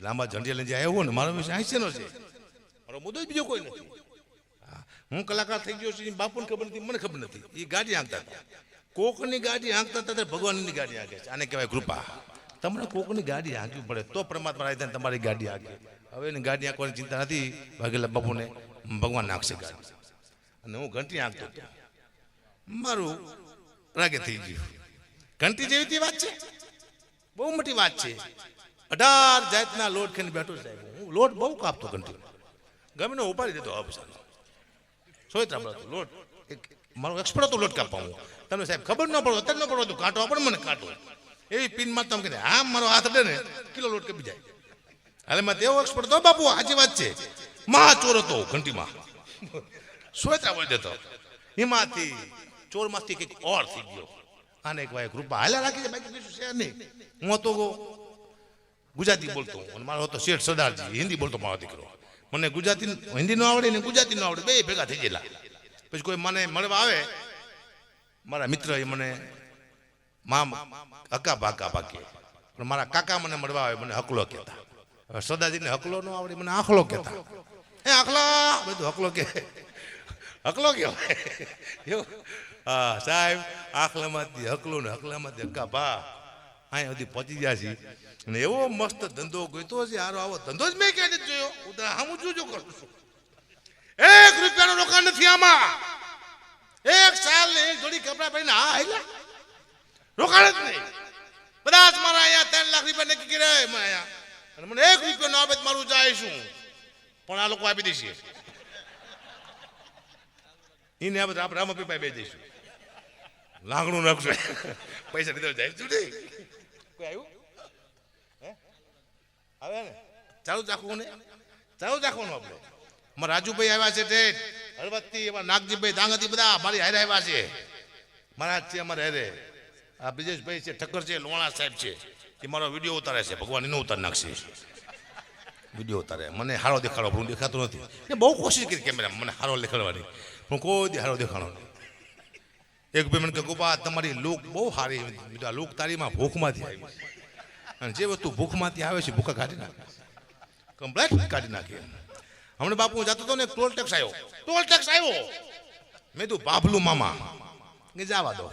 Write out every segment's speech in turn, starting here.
લાંબા ઝંડિયા લઈને આવ્યો ને મારો વિષય હાસ્યનો છે? મારો મુદ્દો જ બીજો કોઈ નથી. હા, કલાકાર થઈ ગયો છું બાપુને ખબર નથી મને ખબર નથી. એ ગાડી આંકતા હતા. કોકની ગાડી આંકતા હતા ભગવાનની ગાડી આંકે છે. આને કહેવાય કૃપા. તમને કોકની ગાડી આંકવી પડે તો પરમાત્મા જાય તમારી ગાડી આંકે હવે એની ગાડી આંકવાની ચિંતા નથી ભાગેલા બાપુને ભગવાન ગાડી. અને હું ઘંટી આંકતો હતો. મારું રાગે થઈ ગયું. ઘંટી જેવી વાત છે? બહુ મોટી વાત છે. અઢાર જાતના લોટ ખાઈને બેઠો સાહેબ હું લોટ બહુ કાપતો ઘંટી ગમે ને ઉપાડી દેતો આ પૈસા સોય લોટ. મારો એક્સપર્ટ હતો લોટ કાપવા હું તમને સાહેબ ખબર ન પડો અત્યારે ન પડો તો કાંટો પણ મને કાંટો. એવી પિનમાં તમે કીધે આમ મારો હાથ અડે ને, કિલો લોટ કપી જાય. હાલે માં તેવો એક્સપર્ટ હતો બાપુ આજે વાત છે. મહા ચોર હતો ઘંટીમાં. સોય બોલી દેતો. એમાંથી ચોરમાંથી કંઈક ઓર થઈ ગયો. આને એક ભાઈ કૃપા હાલ્યા રાખી છે બાકી કશું છે નહીં. હું હતો ગુજરાતી બોલતો હું. મારો હતો શેઠ સરદારજી. હિન્દી બોલતો મારો દીકરો. મને ગુજરાતી હિન્દી ન આવડે ને ગુજરાતી ન આવડે. બે ભેગા થઈ ગયેલા. પછી કોઈ મને મળવા આવે, મારા મિત્ર એ મને, મામ હકા ભાકા ભાકે પણ મારા કાકા મને મળવા આવે, મને હકલો કહેતા. સરદારજીને હકલો ન આવડે, મને આખલો કહેતા. એ આખલા! બધું હકલો કે હકલો કહેવાય. હા, સાહેબ, આખલામાંથી હકલો ને હકલામાંથી હક્કા ભા અહીંયા સુધી પહોંચી ગયા છીએ. અને એવો મસ્ત ધંધો ગોઈતો છે હારો આવો ધંધો જ મેં ક્યાં નથી જોયો. હું તો હામું જોજો કરું. છું એક રૂપિયાનું રોકાણ નથી આમાં. એક સાલ ને એક જોડી કપડા પહેરીને હા હેલા રોકાણ જ નહીં. બધા મારા અહીંયા ત્રણ લાખ રૂપિયા નક્કી કર્યા એમાં અહીંયા. અને મને એક રૂપિયાનો આપે મારું જાય છું પણ આ લોકો આપી દેશે. એને આપણે આપણે રામપીપાઈ બે દઈશું લાગણું નાખશું. પૈસા લીધો જાય. શું કોઈ આવ્યું? આવે ને? ચાલુ રાખવું ને? ચાલુ જ રાખવાનું આપણે મારા રાજુભાઈ આવ્યા છે ઠેઠ હળવદથી અમારા નાગજીભાઈ દાંગતી બધા મારી હારે આવ્યા છે. મહારાજ છે અમારે હારે. આ બ્રિજેશભાઈ છે, ઠક્કર છે લોણા સાહેબ છે. એ મારો વીડિયો ઉતારે છે, ભગવાન એનો ઉતાર નાખશે. વીડિયો ઉતારે. મને હારો દેખાડો હું દેખાતો નથી. એ બહુ કોશિશ કરી કેમેરા મને હારો દેખાડવાની. પણ કોઈ હારો દેખાડો એક ભાઈ મને કે ગોપા, તમારી લુક બહુ સારી. બીજું લુક તારીમાં ભૂખમાંથી આવી. અને જે વસ્તુ ભૂખમાંથી આવે છે ભૂખા કાઢી નાખે. કમ્પ્લેટ કાઢી નાખે હમણાં બાપુ, હું જતો હતો ને ટોલ ટેક્સ આવ્યો ટોલ ટેક્સ આવ્યો મેં તું બાબલું મામા. કે જવા દો.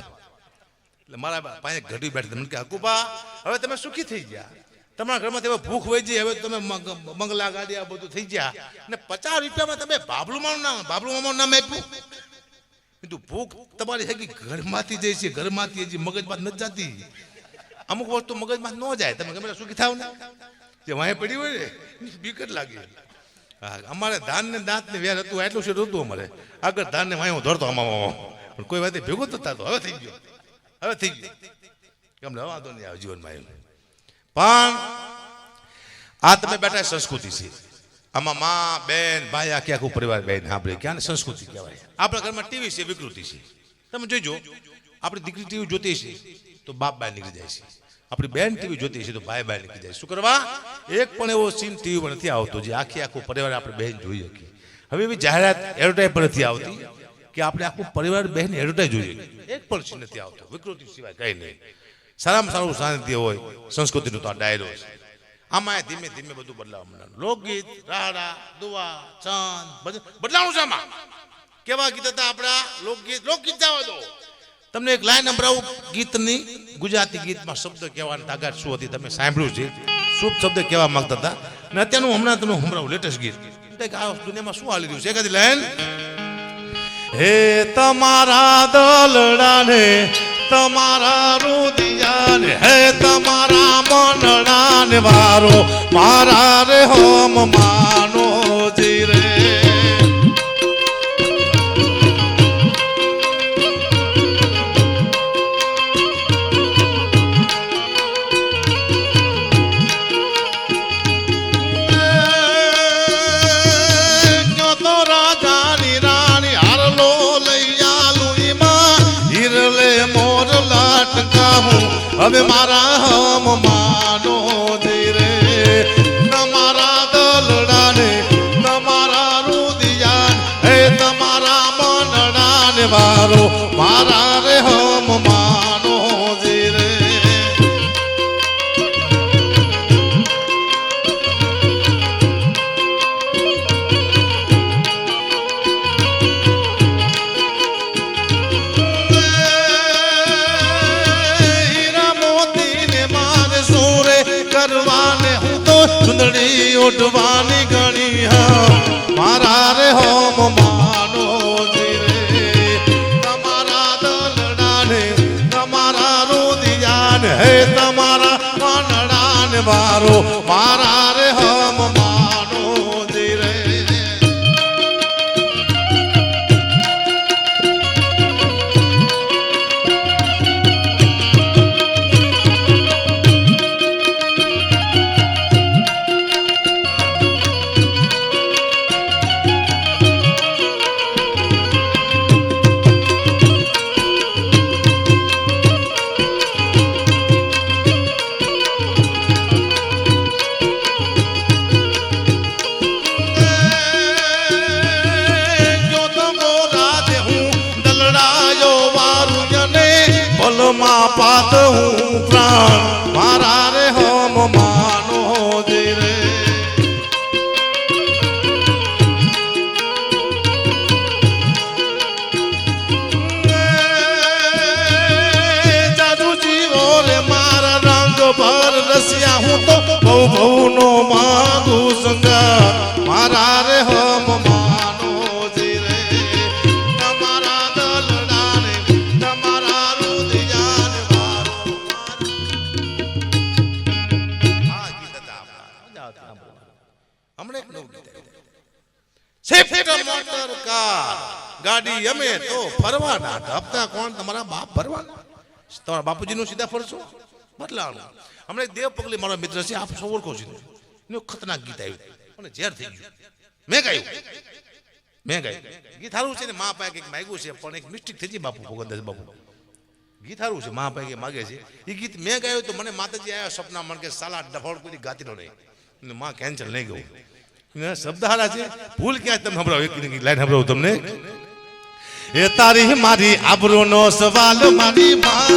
એટલે મારા પાસે ઘડી બેઠી મને કે હકુબા હવે તમે સુખી થઈ ગયા. તમારા ઘરમાં હવે ભૂખ ગઈ હવે તમે મંગ- મંગલા ગાડી, આ બધું થઈ ગયા. ને પચાસ રૂપિયામાં તમે બાબલું માનું નામ બાબલું મામાનું નામ આપ્યું. કીધું, ભૂખ તમારી હગી ઘરમાંથી જાય છે, ઘરમાંથી હજી મગજમાં નથી જાતી. અમુક વસ્તુ મગજમાં ન જાય. તમે ગમે સુખી થાવ ને. જે વાંહે પડી હોય ને બીકટ લાગી હા, અમારે ધાન ને દાંત ને વેર હતું એટલું શેર હતું અમારે. આગળ ધાન ને વાંહે ધરતો આમાં. પણ કોઈ વાત ભેગો જ થતો. હવે થઈ ગયો. હવે થઈ ગયો. કેમ વાંધો નહીં આવે જીવનમાં એમ. પણ આ તમે બેઠા સંસ્કૃતિ છે. આમાં માં, બેન, ભાઈ આખી આખું પરિવાર બેન સાંભળે. ક્યાં સંસ્કૃતિ કહેવાય. આપણા ઘરમાં ટીવી છે, વિકૃતિ છે. તમે જોઈજો આપણી દીકરી ટીવી જોતી છે તો બાપ બાય નીકળી જાય છે. આપણી બેન ટીવી જોતી છે તો ભાઈ બાય નીકળી જાય. શું કરવા? એક પણ એવો સીન ટીવીમાં નથી આવતો જે આખી આખું પરિવાર આપણે બહેન જોઈ શકીએ હવે એવી જાહેરાત એડવર્ટાઈઝ પણ નથી આવતી કે આપણે આખું પરિવાર બહેન એડવર્ટાઈઝ જોઈએ એક પણ સીન નથી આવતો. વિકૃતિ સિવાય કંઈ નહીં. સારામાં સારું સાનિધ્ય હોય, સંસ્કૃતિનો તો આ ડાયરો છે. આમાં ધીમે ધીમે બધું બદલાવા માંડ્યું. લોકગીત, રાડા, દુવા, ચાંદ બધું બદલાવું છે આમાં. કેવા ગીત હતા આપણા? લોકગીત લોકગીત જવા દો. તમને એક લાઈન સંભળાવું. ગીતની ગુજરાતી ગીતમાં શબ્દ કહેવાની તાકાત શું હતી તમે સાંભળ્યું છે? શુભ શબ્દ કહેવા માંગતા હતા. અને અત્યારનું હમણાં તમને સંભળાવું લેટેસ્ટ ગીત. આ દુનિયામાં શું હાલી રહ્યું છે? એકાદી લાઈન. હે તમારા દલડાને, તમારા રુદિયાને, હે તમારા મનડાને વારો, મારા રે હોમ હવે મારા હમ માનો ધીરે તમારા દલડાને તમારા રુદિયાન હે તમારા મનડાને વારો ઓઢવાની ગણી મારા રે હોમ માનો રે તમારા દલડાને, તમારા રોદિયાને, હે તમારા વાનડાને મારો મારા પલમાં પાત હું પ્રાણ. મારા રે હોમ માનો જે રે. જાદુ જીવો રે મારા રંગ ભર રસિયા, હું તો બહુ બહુ નો માગુ ગાડી અમે તો ફરવાના હપ્તા કોણ? તમારા બાપ ભરવાના. તમારા બાપુજીનું સીધા ફરશો બદલાવાનું. હમણાં દેવ પગલી મારો મિત્ર છે આપ સૌ ઓળખો છો. એનું ખતરનાક ગીત આવ્યું. અને ઝેર થઈ ગયું. મેં ગાયું. મેં ગાયું. ગીત સારું છે ને? મા પાસે કંઈક માગ્યું છે પણ એક મિસ્ટેક થઈ ગઈ બાપુ ભગવદાસ બાપુ. ગીત સારું છે મા પાસે માગે છે. એ ગીત મેં ગાયું તો મને માતાજી આવ્યા સપના મને કે સાલા ડફોડ કોઈ ગાતી નો નહીં મા કેન્સલ નહીં ગયું. શબ્દ હારા છે. ભૂલ ક્યાં તમે સંભળાવો. એક લાઈન સંભળાવું તમને. એ તારી મારી આબરૂનો સવાલ મારી માં.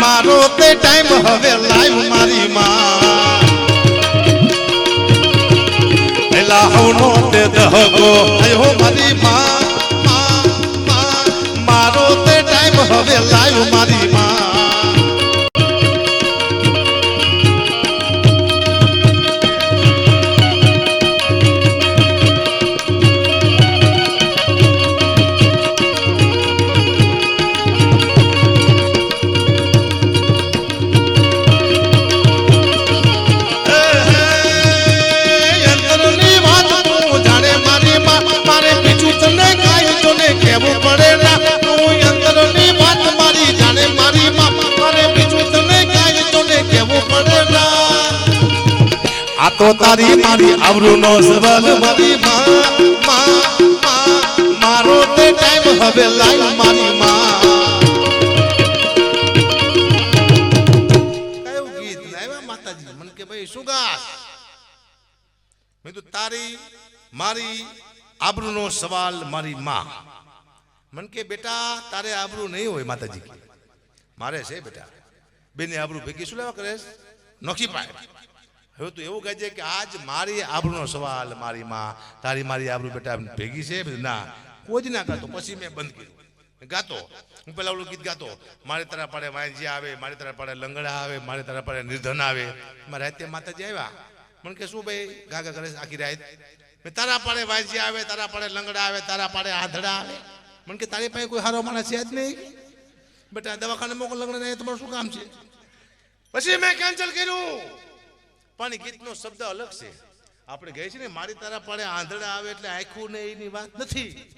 મારો તે ટાઈમ હવે લાઈવ મારી માં પેલા હવનો તે દહકો, આયો મારી માં. મારો તે ટાઈમ હવે લાઈવ મારી માં તો તારી મારી આવરૂનો સવાલ મારી માં મારો તે ટાઈમ હવે લાઈવ મારી માં. કયું ગીત લાવ્યા માતાજી? મન કે ભાઈ, શું ગાસ મેં તો તારી મારી આબરૂનો સવાલ મારી માં. મન કે, બેટા, તારે આબરૂ નહીં હોય માતાજી. મારે છે, બેટા. બેને આબરૂ ભેગી શું લેવા કરે નોખી પાય હવે તું એવું કહે છે કે આજ મારી આબરૂનો સવાલ મારી માં, તારી મારી આબરૂ બેટા ભેગી છે? ના. કોઈ જ ના ગાતો. પછી મેં બંધ કર્યું. ગાતો. હું પેલા ઓલું ગીત ગાતો. મારી તારા પાડે વાંજી આવે, મારી તારા પાડે લંગડા આવે, મારી તારા પાડે નિર્ધન આવે. મારે રાતે માતાજી આવ્યા. મને કે, શું ભાઈ? ગાગા કરે આખી રાત. મેં, તારા પાડે વાંજી આવે, તારા પાડે લંગડા આવે, તારા પાડે આંધળા આવે. મને કે, તારી પાસે કોઈ હારો માણસ છે જ નહીં. બેટા, દવાખાને મોકલ લંગડા તમારું શું કામ છે? પછી મેં કેન્સલ કર્યું. પણ ગીતનો શબ્દ અલગ છે. આપણે કહે છે ને, મારી તારા પાડે આંધળા આવે એટલે આખું ને એની વાત નથી.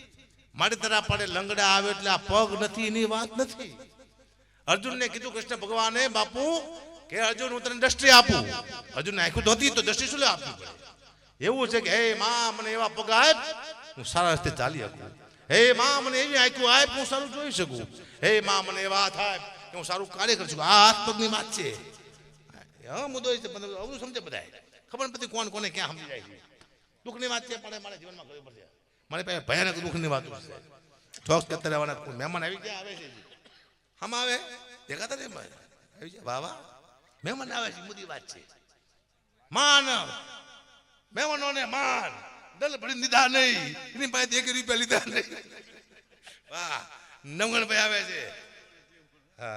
મારી તારા પાડે લંગડા આવે એટલે આ પગ નથી, એની વાત નથી. અર્જુનને કીધું, કૃષ્ણ ભગવાને, બાપુ, કે અર્જુન, હું તને દ્રષ્ટિ આપું. અર્જુન આખું તો હતી, તો દ્રષ્ટિ શું આપવી પડે? એવું છે કે, હે માં, મને એવા પગ આપ, હું સારા રસ્તે ચાલી શકું. હે માં, મને એવી આખું આપ, હું સારું જોઈ શકું. હે માં, મને એવા આપ હું સારું કાર્ય કરી શકું. આ હાથ પગની વાત છે. હા, મુદ્દો છે અવરું સમજે બધા ખબર નથી કોણ કોને ક્યાં સમજી જાય દુઃખની વાત છે, પણ મારા જીવનમાં કરવી પડશે. મારે પાસે ભયાનક દુઃખની વાત છે. ચોક્સ કરતા રહેવાના મહેમાન આવી ગયા, આવે છે હમ આવે? દેખાતા નહીં? આવી છે વાહ વાહ. મહેમાન આવે છે મોટી વાત છે. માન. મહેમાનોને માન. દલ ભરી દીધા નહીં. એની પાસે એક રૂપિયા લીધા નહીં. વાહ. નવગણભાઈ આવે છે. હા.